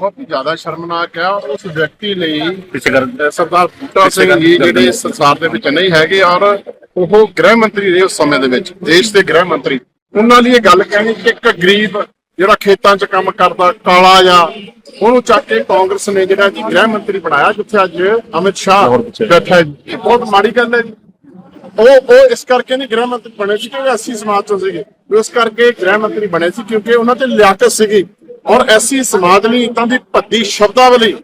ਬਹੁਤ ਹੀ ਜ਼ਿਆਦਾ ਸ਼ਰਮਨਾਕ ਹੈ ਔਰ ਉਸ ਵਿਅਕਤੀ ਲਈ ਸਰਦਾਰ ਬੂਟਾ ਸਿੰਘ ਜੀ ਜਿਹੜੇ ਸੰਸਾਰ ਦੇ ਵਿੱਚ ਨਹੀਂ ਹੈਗੇ ਔਰ ਉਹ ਗ੍ਰਹਿ ਮੰਤਰੀ ਰਹੇ ਉਸ ਸਮੇਂ ਦੇ ਵਿੱਚ ਦੇਸ਼ ਦੇ ਗ੍ਰਹਿ ਮੰਤਰੀ। ਉਹਨਾਂ ਲਈ ਇਹ ਗੱਲ ਕਹਿਣੀ ਕਿ ਇੱਕ ਗਰੀਬ ਜਿਹੜਾ ਖੇਤਾਂ 'ਚ ਕੰਮ ਕਰਦਾ ਕਾਲਾ ਜਾਂ ਉਹਨੂੰ ਚੱਕ ਕੇ ਕਾਂਗਰਸ ਨੇ ਜਿਹੜਾ ਜੀ ਗ੍ਰਹਿ ਮੰਤਰੀ ਬਣਾਇਆ ਜਿੱਥੇ ਅੱਜ ਅਮਿਤ ਸ਼ਾਹ ਬੈਠਾ ਹੈ। ਇਹ ਬਹੁਤ ਮਾੜੀ ਗੱਲ ਹੈ ਜੀ। ਉਹ ਉਹ ਇਸ ਕਰਕੇ ਨਹੀਂ ਗ੍ਰਹਿ ਮੰਤਰੀ ਬਣੇ ਸੀ ਕਿਉਂਕਿ ਐਸੀ ਸਮਾਜ ਤੋਂ ਸੀਗੇ। ਉਹ ਇਸ ਕਰਕੇ ਗ੍ਰਹਿ ਮੰਤਰੀ ਬਣੇ ਸੀ ਕਿਉਂਕਿ ਉਹਨਾਂ ਤੇ ਲਿਆਕਤ ਸੀਗੀ। ਔਰ ਐਸੀ ਸਮਾਜ ਲਈ ਤਾਂ ਦੀ ਭੱਦੀ ਸ਼ਬਦਾਵਲੀ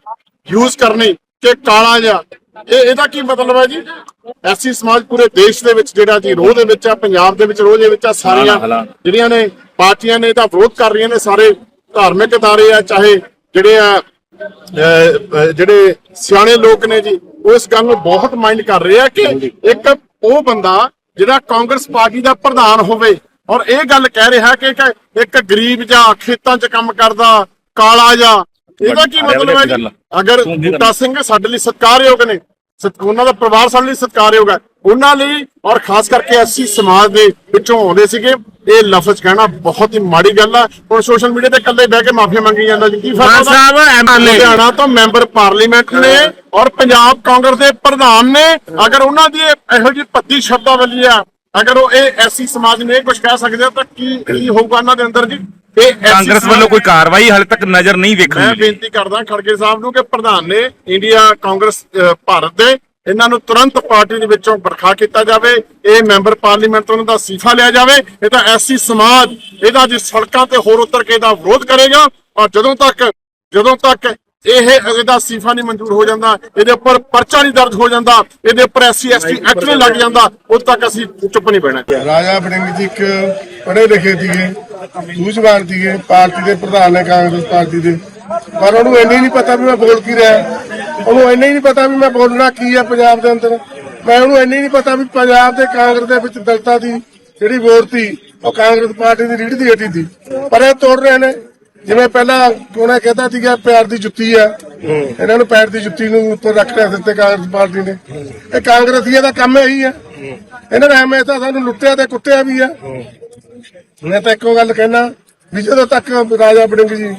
ਯੂਜ਼ ਕਰਨੀ ਕਿ ਕਾਲਾ ਜਿਹਾ। ਇਹ ਇਹਦਾ ਕੀ ਮਤਲਬ ਹੈ ਜੀ? ਐਸੀ ਸਮਾਜ ਪੂਰੇ ਦੇਸ਼ ਦੇ ਵਿੱਚ ਜਿਹੜਾ ਜੀ ਰੋਹ ਦੇ ਵਿੱਚ ਆ ਪੰਜਾਬ ਦੇ ਵਿੱਚ ਰੋਹ ਦੇ ਵਿੱਚ ਆ ਸਾਰੀਆਂ। ਜਿਹੜੀਆਂ ਨੇ ਪਾਰਟੀਆਂ ਨੇ ਇਹਦਾ ਵਿਰੋਧ ਕਰ ਰਹੀਆਂ ਨੇ ਸਾਰੇ ਧਾਰਮਿਕ ਅਦਾਰੇ ਆ ਚਾਹੇ ਜਿਹੜੇ ਆ ਜਿਹੜੇ ਸਿਆਣੇ ਲੋਕ ਨੇ ਜੀ ਉਹ ਇਸ ਗੱਲ ਨੂੰ ਬਹੁਤ ਮਾਈਂਡ ਕਰ ਰਹੇ ਆ ਕਿ ਇੱਕ ਉਹ ਬੰਦਾ ਜਿਹੜਾ ਕਾਂਗਰਸ ਪਾਰਟੀ ਦਾ ਪ੍ਰਧਾਨ ਹੋਵੇ। ਔਰ ਇਹ ਗੱਲ ਕਹਿ ਰਿਹਾ ਕਿ ਇੱਕ- ਗਰੀਬ ਜਾਂ ਖੇਤਾਂ 'ਚ ਕੰਮ ਕਰਦਾ ਕਾਲਾ ਜਾਂ ਇਹਦਾ ਕੀ ਮਤਲਬ ਹੈ ਜੀ? ਅਗਰ ਬੂਟਾ ਸਿੰਘ ਸਾਡੇ ਲਈ ਸਤਿਕਾਰਯੋਗ ਨੇ ਉਹਨਾਂ ਦਾ ਪਰਿਵਾਰ ਸਾਡੇ ਲਈ ਸਤਿਕਾਰਯੋਗ ਹੈ। ਉਹਨਾਂ ਲਈ ਔਰ ਖਾਸ ਕਰਕੇ ਐਸੀ ਸਮਾਜ ਦੇ ਵਿੱਚੋਂ ਆਉਂਦੇ ਸੀਗੇ ਇਹ ਲਫ਼ਜ਼ ਕਹਿਣਾ ਬਹੁਤ ਹੀ ਮਾੜੀ ਗੱਲ ਆ। ਹੁਣ ਸੋਸ਼ਲ ਮੀਡੀਆ ਤੇ ਇਕੱਲੇ ਬਹਿ ਕੇ ਮਾਫੀ ਮੰਗੀ ਜਾਂਦਾ ਜੀ ਕੀ ਫ਼ਰਕ? ਸਾਹਿਬ ਐਮਐਲਏ ਲੁਧਿਆਣਾ ਤੋਂ ਮੈਂਬਰ ਪਾਰਲੀਮੈਂਟ ਨੇ ਔਰ ਪੰਜਾਬ ਕਾਂਗਰਸ ਦੇ ਪ੍ਰਧਾਨ ਨੇ। ਅਗਰ ਉਹਨਾਂ ਦੀ ਇਹ- ਜਿਹੀ ਭੱਦੀ ਸ਼ਬਦਾਵਲੀ ਆ ਅਗਰ ਉਹ ਇਹ ਐਸੀ ਸਮਾਜ ਨੇ ਕੁਝ ਕਹਿ ਸਕਦੇ ਆ ਤਾਂ ਕੀ ਕੀ ਹੋਊਗਾ ਉਹਨਾਂ ਦੇ ਅੰਦਰ ਜੀ? ਇਹ ਕਾਂਗਰਸ ਵੱਲੋਂ ਕੋਈ ਕਾਰਵਾਈ ਹਾਲੇ ਤੱਕ ਨਜ਼ਰ ਨਹੀਂ ਵੇਖਣ ਮੈਂ ਬੇਨਤੀ ਕਰਦਾ ਖੜਗੇ ਸਾਹਿਬ ਨੂੰ ਕਿ ਪ੍ਰਧਾਨ ਨੇ ਇੰਡੀਆ ਕਾਂਗਰਸ ਭਾਰਤ ਦੇ ਇਹਨਾਂ ਨੂੰ ਤੁਰੰਤ ਪਾਰਟੀ ਦੇ ਵਿੱਚੋਂ ਬਰਖਾ ਕੀਤਾ ਜਾਵੇ ਇਹ ਮੈਂਬਰ ਪਾਰਲੀਮੈਂਟ ਤੋਂ ਉਹਨਾਂ ਦਾ ਅਸਤੀਫਾ ਲਿਆ ਜਾਵੇ ਇਹ ਤਾਂ ਐਸੀ ਸਮਾਜ ਇਹਦਾ ਜੀ ਸੜਕਾਂ ਤੇ ਹੋਰ ਉਤਰ ਕੇ ਇਹਦਾ ਵਿਰੋਧ ਕਰੇਗਾ ਔਰ ਜਦੋਂ ਤੱਕ ਜਦੋਂ ਤੱਕ ਇਹ ਇਹਦਾ ਅਸਤੀਫਾ ਨਹੀਂ ਮਨਜ਼ੂਰ ਹੋ ਜਾਂਦਾ, ਇਹਦੇ ਉੱਪਰ ਪਰਚਾ ਨਹੀਂ ਦਰਜ ਹੋ ਜਾਂਦਾ, ਇਹਦੇ ਉੱਪਰ ਐਸਸੀ ਐਸਟੀ ਐਕਟ ਨਹੀਂ ਲੱਗ ਜਾਂਦਾ, ਉਦੋਂ ਤੱਕ ਅਸੀਂ ਚੁੱਪ ਨਹੀਂ ਬਹਿਣਾ। ਰਾਜਾ ਵੜਿੰਗ ਜੀ ਇੱਕ ਪੜ੍ਹੇ ਲਿਖੇ ਸੀਗੇ ਸੂਝਵਾਨ ਸੀਗੇ, ਪਾਰਟੀ ਦੇ ਪ੍ਰਧਾਨ ਨੇ ਕਾਂਗਰਸ ਪਾਰਟੀ ਦੇ। ਪਰ ਉਹਨੂੰ ਇੰਨੀ ਨਹੀਂ ਪਤਾ ਵੀ ਮੈਂ ਬੋਲ ਕੀ ਰਿਹਾ। ਉਹਨੂੰ ਇੰਨੀ ਨਹੀਂ ਪਤਾ ਵੀ ਮੈਂ ਬੋਲਣਾ ਕੀ ਆ ਪੰਜਾਬ ਦੇ ਅੰਦਰ। ਮੈਂ ਉਹਨੂੰ ਇੰਨੀ ਨਹੀਂ ਪਤਾ ਵੀ ਪੰਜਾਬ ਦੇ ਕਾਂਗਰਸ ਦੇ ਵਿੱਚ ਦਲਤਾ ਦੀ ਜਿਹੜੀ ਵੋਟ ਸੀ, ਉਹ ਕਾਂਗਰਸ ਪਾਰਟੀ ਦੀ ਰੀੜ ਦੀ ਹੱਡੀ ਸੀ। ਪਰ ਇਹ ਤੋੜ ਰਹੇ ਨੇ। ਜਿਵੇਂ ਪਹਿਲਾਂ ਉਹਨੇ ਕਹਿੰਦਾ ਸੀਗਾ ਪਿਆਰ ਦੀ ਜੁੱਤੀ ਆ। ਇਹਨਾਂ ਨੂੰ ਪੈਰ ਦੀ ਜੁੱਤੀ ਨੂੰ ਉੱਪਰ ਰੱਖ ਲਿਆ ਦਿੱਤੇ ਕਾਂਗਰਸ ਪਾਰਟੀ ਨੇ। ਇਹ ਕਾਂਗਰਸੀਆਂ ਦਾ ਕੰਮ ਇਹੀ ਆ। ਇਹਨਾਂ ਨੇ ਹਮੇਸ਼ਾ ਸਾਨੂੰ ਲੁੱਟਿਆ ਤੇ ਕੁੱਟਿਆ ਵੀ ਆ। ਮੈਂ ਤਾਂ ਇੱਕੋ ਗੱਲ ਕਹਿਣਾ ਵੀ ਜਦੋਂ ਤੱਕ ਰਾਜਾ ਬੜਿੰਗ ਜੀ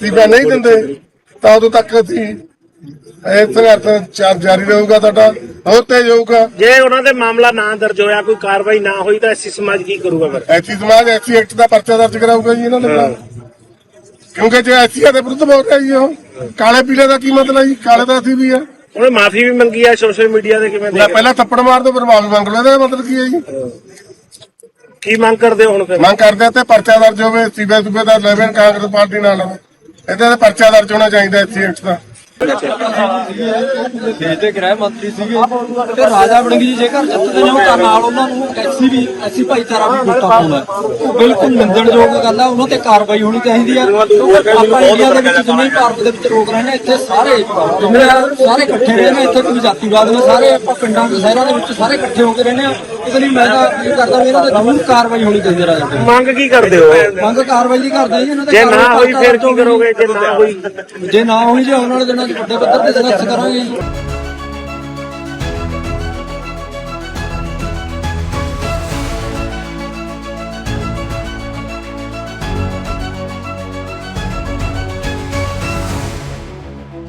ਤੀਬਾ ਨਹੀਂ ਦਿੰਦੇ ਤਾਂ ਉਦੋਂ ਤੱਕ ਅਸੀਂ ਇਹ ਸੰਘਰਸ਼ ਚਾਰ ਜਾਰੀ ਰਹੂਗਾ ਤੁਹਾਡਾ ਹੋਰ ਤੇਜ਼ ਹੋਊਗਾ। ਜੇ ਉਹਨਾਂ ਦੇ ਮਾਮਲਾ ਨਾ ਦਰਜ ਹੋਇਆ ਕੋਈ ਕਾਰਵਾਈ ਨਾ ਹੋਈ ਤਾਂ ਐਸੀ ਸਮਾਜ ਕੀ ਕਰੂਗਾ ਫਿਰ? ਐਸੀ ਸਮਾਜ ਐਸੀ ਐਕਟ ਦਾ ਪਰਚਾ ਦਰਜ ਕਰਾਊਗਾ ਜੀ ਇਹਨਾਂ ਦੇ ਖਿਲਾਫ਼। ਕਿਉਂਕਿ ਜੇ ਐਸੀਆਂ ਦੇ ਵਿਰੁੱਧ ਬੋਲ ਰਿਹਾ ਜੀ ਉਹ। ਕਾਲੇ ਪੀਲੇ ਦਾ ਕੀ ਮਤਲਬ ਜੀ? ਕਾਲੇ ਦਾ ਅਸੀਂ ਵੀ ਆ। ਉਹਨੇ ਮਾਫੀ ਵੀ ਮੰਗੀ ਆ ਸੋਸ਼ਲ ਮੀਡੀਆ ਤੇ ਕਿਵੇਂ ਲੈ ਦੇ ਪਹਿਲਾਂ ਥੱਪੜ ਮਾਰ ਦੋ ਫਿਰ ਮਾਫੀ ਮੰਗ ਲਓ। ਇਹਦਾ ਮਤਲਬ ਕੀ ਹੈ ਜੀ? ਕੀ ਮੰਗ ਕਰਦੇ ਹੋ ਹੁਣ ਫਿਰ? ਮੰਗ ਕਰਦੇ ਆ ਤੇ ਪਰਚਾ ਦਰਜ ਹੋਵੇ ਸੀਬੇ ਸੂਬੇ ਦਾ ਲੈਵਨ ਕਾਂਗਰਸ ਪਾਰਟੀ ਨਾਲ ਇਹਦੇ ਤੇ ਪਰਚਾ ਦਰਜ ਹੋਣਾ ਚਾਹੀਦਾ ਐਕਟ ਦਾ ਦੇਸ਼ ਦੇ ਗ੍ਰਹਿ ਮੰਤਰੀ ਸੀਗੇ। ਤੇ ਰਾਜਾ ਵੜਿੰਗ ਜੀ ਜੇਕਰ ਜਿੱਤਦੇ ਨੇ ਤਾਂ ਨਾਲ ਉਹਨਾਂ ਨੂੰ ਐਸੀ ਵੀ ਐਸੀ ਭਾਈਚਾਰਾ ਵੀ ਵੋਟਾਂ ਪਾਉਣਾ ਉਹ ਬਿਲਕੁਲ ਨਿੰਦਣਯੋਗ ਗੱਲ ਹੈ ਉਹਨਾਂ ਤੇ ਕਾਰਵਾਈ ਹੋਣੀ ਚਾਹੀਦੀ ਹੈ ਆਪਾਂ ਇੰਡੀਆ ਦੇ ਵਿੱਚ ਜਿੰਨੇ ਭਾਰਤ ਦੇ ਵਿੱਚ ਲੋਕ ਰਹਿੰਦੇ ਇੱਥੇ ਸਾਰੇ ਜਿੰਨੇ ਸਾਰੇ ਇਕੱਠੇ ਰਹਿੰਦੇ ਨੇ ਇੱਥੇ ਕੋਈ ਜਾਤੀਵਾਦ ਨਹੀਂ, ਸਾਰੇ ਆਪਾਂ ਪਿੰਡਾਂ ਦੇ ਸ਼ਹਿਰਾਂ ਦੇ ਵਿੱਚ ਸਾਰੇ ਇਕੱਠੇ ਹੋ ਕੇ ਰਹਿੰਦੇ ਆ। ਇਸ ਲਈ ਮੈਂ ਤਾਂ ਇਹ ਕਰਦਾ ਵੀ ਇਹਨਾਂ ਤੇ ਜ਼ਰੂਰ ਕਾਰਵਾਈ ਹੋਣੀ ਚਾਹੀਦੀ ਹੈ ਰਾਜਾ ਵੜਿੰਗ ਮੰਗ ਕੀ ਕਰਦੇ ਹੋ। ਮੰਗ ਕਾਰਵਾਈ ਦੀ ਕਰਦੇ ਜੀ ਇਹਨਾਂ ਤੇ ਜੇ ਨਾ ਕਾਰਵਾਈ ਹੋਈ ਫਿਰ ਕੀ ਕਰੋਗੇ? ਜੇ ਨਾ ਹੋਈ। ਜੇ ਨਾ ਹੋਈ ਜੇ ਆਉਣ ਵਾਲੇ ਦਿਨਾਂ 'ਚ ਵੱਡੇ ਪੱਧਰ ਤੇ ਸੰਘਰਸ਼ ਕਰਾਂਗੇ ਜੀ।